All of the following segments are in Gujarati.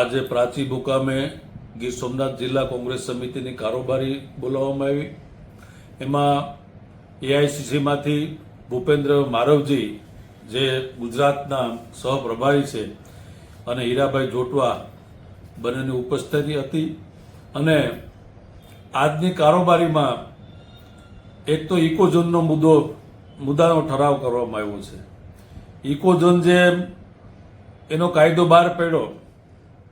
આજે પ્રાચી મુકામે ગીર સોમનાથ જિલ્લા કોંગ્રેસ સમિતિની કારોબારી બોલાવવામાં આવી. એમાં એઆઈસીસીમાંથી ભૂપેન્દ્ર મારવજી, જે ગુજરાતના સહપ્રભારી છે, અને હીરાભાઈ જોટવા બંનેની ઉપસ્થિતિ હતી. અને આજની કારોબારીમાં એક તો ઇકોઝોનનો મુદ્દો, મુદ્દાનો ઠરાવ કરવામાં આવ્યો છે. ઇકોઝોન જે એનો કાયદો બહાર પડ્યો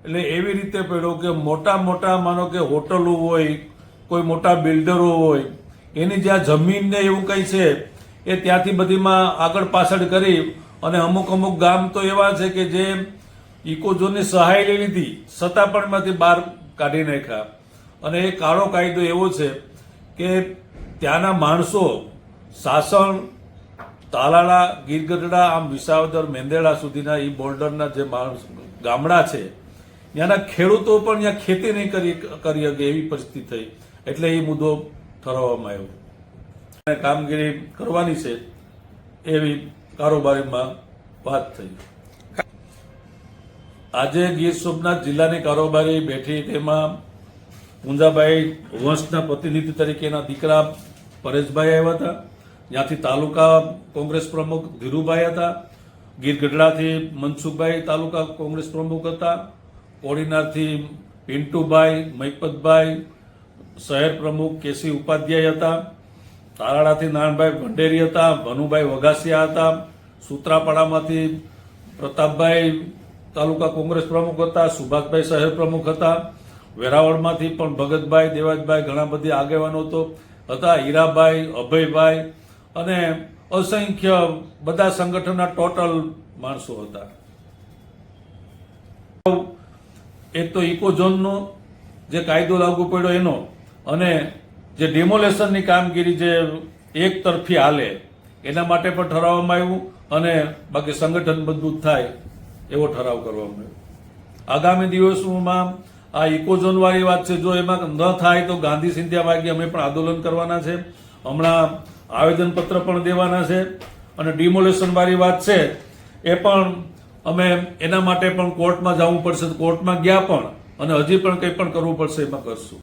એટલે એવી રીતે પડ્યો કે મોટા મોટા માનો કે હોટલો હોય, કોઈ મોટા બિલ્ડરો હોય, એની જ્યાં જમીન ને એવું કંઈ છે, એ ત્યાંથી બધીમાં આગળ પાછળ કરી અને અમુક અમુક ગામ તો એવા છે કે જે ઇકોઝોનની સહાય લઈ લીધી, છતાં પણ એમાંથી બહાર કાઢી નાખ્યા. અને એ કાળો કાયદો એવો છે કે ત્યાંના માણસો સાસણ, તાલાળા, ગીરગઢડા, આમ વિસાવદર, મેંદેડા સુધીના એ બોર્ડરના જે માણસ, ગામડા છે ત્યાંના ખેડૂતો પણ ત્યાં ખેતી નહીં કરી કરી શકે એવી પરિસ્થિતિ થઈ. એટલે એ મુદ્દો ઠરાવવામાં આવ્યો. અને કામગીરી કરવાની છે એવી કારોબારીમાં વાત થઈ. આજે ગીર સોમનાથ જિલ્લાની કારોબારી બેઠી તેમાં પૂંજાભાઈ વંશના પ્રતિનિધિ તરીકેના દીકરા પરેશભાઈ આવ્યા હતા. ત્યાંથી તાલુકા કોંગ્રેસ પ્રમુખ ધીરુભાઈ હતા. ગીર ગઢડાથી મનસુખભાઈ તાલુકા કોંગ્રેસ પ્રમુખ હતા. કોડીનારથી પિન્ટુભાઈ, મૈપતભાઈ, શહેર પ્રમુખ કેસી ઉપાધ્યાય હતા તારાડાથી નારણભાઈ ભંડેરી હતા, ભનુભાઈ વઘાસિયા હતા, સૂત્રાપાડામાંથી પ્રતાપભાઈ તાલુકા કોંગ્રેસ પ્રમુખ હતા, સુભાષભાઈ શહેર પ્રમુખ હતા, વેરાવળમાંથી પણ ભગતભાઈ, દેવાજભાઈ ઘણા બધી આગેવાનો તો હતા, હીરાભાઈ, અભયભાઈ અને અસંખ્ય બધા સંગઠનના ટોટલ માણસો હતા. એક તો ઇકોઝોનનો જે કાયદો લાગુ પડ્યો એનો અને જે ડિમોલેશનની કામગીરી જે એક તરફી હાલે, એના માટે પણ ઠરાવવામાં આવ્યું અને બાકી સંગઠન મજબૂત થાય એવો ઠરાવ કરવામાં આવ્યો. આગામી દિવસોમાં આ ઇકોઝોનવાળી વાત છે, જો એમાં ન થાય તો ગાંધી સિંધિયા વાગે અમે પણ આંદોલન કરવાના છે. હમણાં આવેદનપત્ર પણ દેવાના છે અને ડિમોલેશનવાળી વાત છે, એ પણ અમે એના માટે પણ કોર્ટમાં જવું પડશે કોર્ટમાં ગયા પણ, અને હજી પણ કંઈ પણ કરવું પડશે, એમાં કરશું.